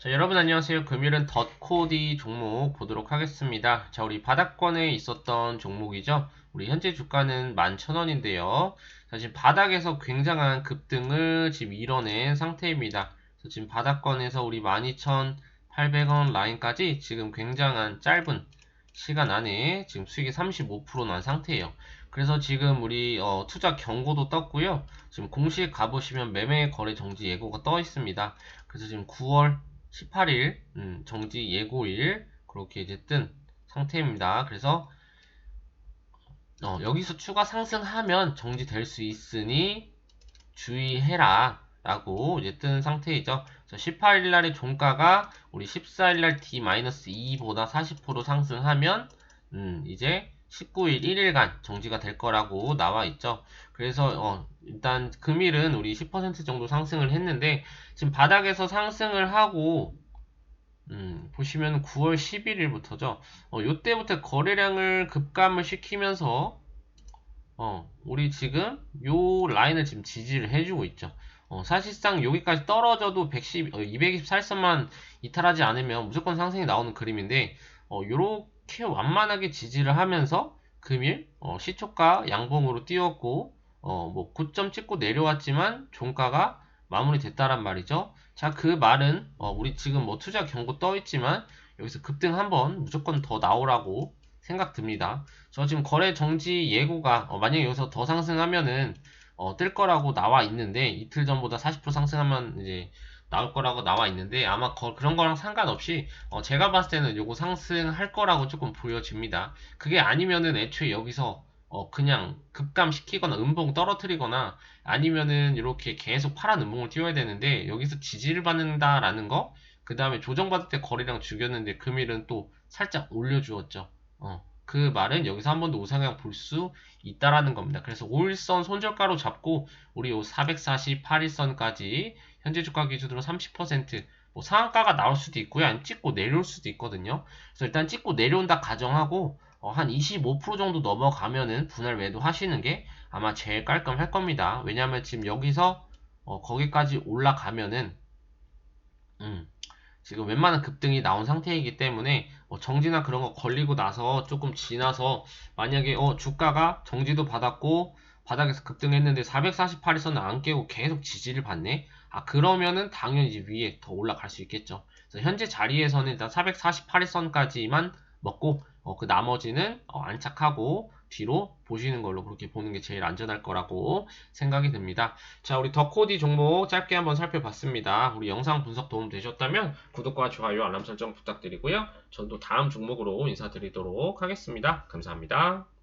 자, 여러분 안녕하세요. 금일은 덧코디 종목 보도록 하겠습니다. 자, 우리 바닥권에 있었던 종목이죠. 우리 현재 주가는 11,000원인데요. 자, 지금 바닥에서 굉장한 급등을 지금 이뤄낸 상태입니다. 그래서 지금 바닥권에서 우리 12,800원 라인까지 지금 굉장한 짧은 시간 안에 지금 수익이 35%난 상태예요. 그래서 지금 우리 어, 투자 경고도 떴고요. 지금 공식 가보시면 매매 거래 정지 예고가 떠 있습니다. 그래서 지금 9월 18일 음, 정지 예고일 그렇게 이제 뜬 상태입니다. 그래서 어, 여기서 추가 상승하면 정지될 수 있으니 주의해라 라고 이제 뜬 상태이죠. 18일 날의 종가가 우리 14일 날 D-2보다 40% 상승하면 음, 이제 19일 1일간 정지가 될 거라고 나와 있죠. 그래서 어, 일단 금일은 우리 10% 정도 상승을 했는데 지금 바닥에서 상승을 하고 음, 보시면 9월 11일부터죠. 어, 요때부터 거래량을 급감을 시키면서 어, 우리 지금 요 라인을 지금 지지를 해주고 있죠. 어, 사실상 여기까지 떨어져도 110, 어, 224일선만 이탈하지 않으면 무조건 상승이 나오는 그림인데 어, 요렇게 완만하게 지지를 하면서 금일 어, 시초가 양봉으로 띄웠고 어, 뭐 9점 찍고 내려왔지만 종가가 마무리됐다란 말이죠. 자, 그 말은 어, 우리 지금 뭐 투자 경고 떠 있지만 여기서 급등 한번 무조건 더 나오라고 생각 듭니다. 저 지금 거래 정지 예고가 어, 만약에 여기서 더 상승하면은 어, 뜰 거라고 나와 있는데 이틀 전보다 40% 상승하면 이제 나올 거라고 나와 있는데 아마 거, 그런 거랑 상관없이 어, 제가 봤을 때는 요거 상승할 거라고 조금 보여집니다. 그게 아니면은 애초에 여기서 어, 그냥 급감시키거나 음봉 떨어뜨리거나 아니면은 이렇게 계속 파란 음봉을 띄워야 되는데 여기서 지지를 받는다라는 거, 그 다음에 조정받을 때 거래량 죽였는데 금일은 또 살짝 올려주었죠. 어, 그 말은 여기서 한 번 더 우상향 볼 수 있다라는 겁니다. 그래서 5일선 손절가로 잡고 우리 요 448일선까지 현재 주가 기준으로 30%, 뭐 상한가가 나올 수도 있고요. 아니면 찍고 내려올 수도 있거든요. 그래서 일단 찍고 내려온다 가정하고 어, 한 25% 정도 넘어가면은 분할 매도 하시는 게 아마 제일 깔끔할 겁니다. 왜냐하면 지금 여기서 어, 거기까지 올라가면은 음, 지금 웬만한 급등이 나온 상태이기 때문에 어, 정지나 그런 거 걸리고 나서 조금 지나서 만약에 어, 주가가 정지도 받았고 바닥에서 급등했는데 448에서는 안 깨고 계속 지지를 받네. 아 그러면은 당연히 이제 위에 더 올라갈 수 있겠죠. 그래서 현재 자리에서는 일단 448선까지만 먹고 어, 그 나머지는 어, 안착하고 뒤로 보시는 걸로 그렇게 보는 게 제일 안전할 거라고 생각이 듭니다. 자, 우리 더코디 종목 짧게 한번 살펴봤습니다. 우리 영상 분석 도움 되셨다면 구독과 좋아요, 알람 설정 부탁드리고요. 전또 다음 종목으로 인사드리도록 하겠습니다. 감사합니다.